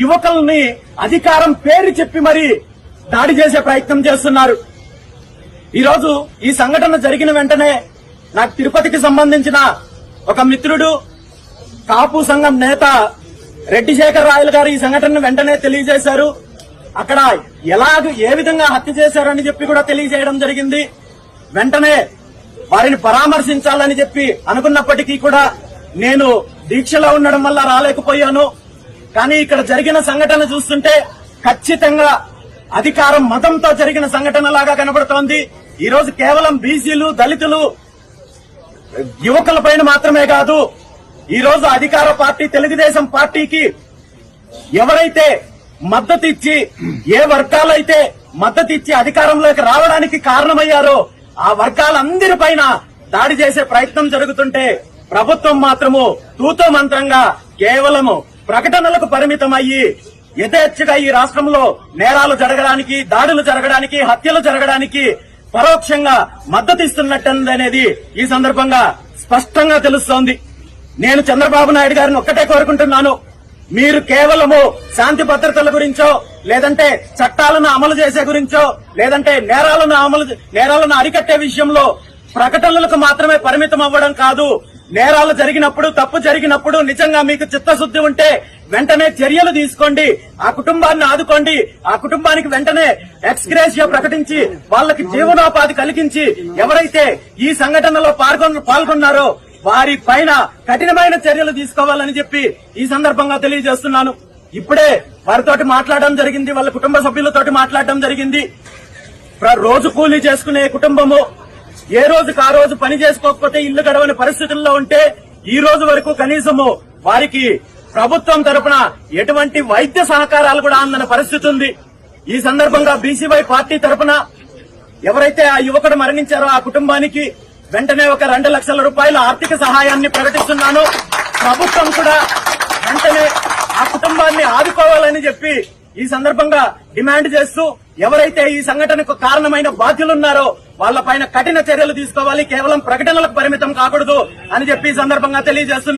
యువకుల్ని అధికారం పేరు చెప్పి మరి దాడి చేసే ప్రయత్నం చేస్తున్నారు. ఈరోజు ఈ సంఘటన జరిగిన వెంటనే నాకు తిరుపతికి సంబంధించిన ఒక మిత్రుడు కాపు సంఘం నేత రెడ్డి శేఖర్ రాయలు గారు ఈ సంఘటనను వెంటనే తెలియజేశారు. అక్కడ ఎలాగ ఏ విధంగా హత్య చేశారని చెప్పి కూడా తెలియజేయడం జరిగింది. వెంటనే వారిని పరామర్శించాలని చెప్పి అనుకున్నప్పటికీ కూడా నేను దీక్షలో ఉండడం వల్ల రాలేకపోయాను. కానీ ఇక్కడ జరిగిన సంఘటన చూస్తుంటే ఖచ్చితంగా అధికారం మతంతో జరిగిన సంఘటన లాగా కనబడుతోంది. ఈ రోజు కేవలం బీసీలు దళితులు యువకుల పైన మాత్రమే కాదు ఈ రోజు అధికార పార్టీ తెలుగుదేశం పార్టీకి ఎవరైతే మద్దతు ఇచ్చి ఏ వర్గాలైతే మద్దతు ఇచ్చి అధికారంలోకి రావడానికి కారణమయ్యారో ఆ వర్గాలందరిపైన దాడి చేసే ప్రయత్నం జరుగుతుంటే ప్రభుత్వం మాత్రము తూతో మంత్రంగా కేవలము ప్రకటనలకు పరిమితం అయ్యి యథేచ్ఛగా ఈ రాష్ట్రంలో నేరాలు జరగడానికి దాడులు జరగడానికి హత్యలు జరగడానికి పరోక్షంగా మద్దతు ఇస్తున్నట్టనేది ఈ సందర్భంగా స్పష్టంగా తెలుస్తోంది. నేను చంద్రబాబు నాయుడు గారిని ఒక్కటే కోరుకుంటున్నాను. మీరు కేవలము శాంతి భద్రతల గురించో లేదంటే చట్టాలను అమలు చేసే గురించో లేదంటే నేరాలను అమలు నేరాలను అరికట్టే విషయంలో ప్రకటనలకు మాత్రమే పరిమితం అవ్వడం కాదు నేరాలు జరిగినప్పుడు తప్పు జరిగినప్పుడు నిజంగా మీకు చిత్తశుద్ధి ఉంటే వెంటనే చర్యలు తీసుకోండి. ఆ కుటుంబాన్ని ఆదుకోండి. ఆ కుటుంబానికి వెంటనే ఎక్స్గ్రేషియా ప్రకటించి వాళ్ళకి జీవనోపాధి కలిగించి ఎవరైతే ఈ సంఘటనలో పాల్గొన్నారో వారి పైన కఠినమైన చర్యలు తీసుకోవాలని చెప్పి ఈ సందర్భంగా తెలియజేస్తున్నాను. ఇప్పుడే వారితోటి మాట్లాడడం జరిగింది వాళ్ళ కుటుంబ సభ్యులతోటి మాట్లాడడం జరిగింది. ప్ర- రోజు కూలీ చేసుకునే కుటుంబము ఏ రోజుకు ఆ రోజు పని చేసుకోకపోతే ఇల్లు గడవని పరిస్థితుల్లో ఉంటే ఈ రోజు వరకు కనీసము వారికి ప్రభుత్వం తరపున ఎటువంటి వైద్య సహకారాలు కూడా అందన పరిస్థితి ఉంది. ఈ సందర్భంగా బీసీవై పార్టీ తరపున ఎవరైతే ఆ యువకుడు మరణించారో ఆ కుటుంబానికి వెంటనే ఒక రెండు లక్షల రూపాయల ఆర్థిక సహాయాన్ని ప్రకటిస్తున్నాను. ప్రభుత్వం కూడా వెంటనే ఆ కుటుంబాన్ని ఆదుకోవాలని చెప్పి ఈ సందర్భంగా డిమాండ్ చేస్తూ ఎవరైతే ఈ సంఘటనకు కారణమైన బాధ్యులున్నారో వాళ్ళపైన కఠిన చర్యలు తీసుకోవాలి కేవలం ప్రకటనలకు పరిమితం కాకూడదు అని చెప్పి ఈ సందర్భంగా తెలియజేస్తున్నారు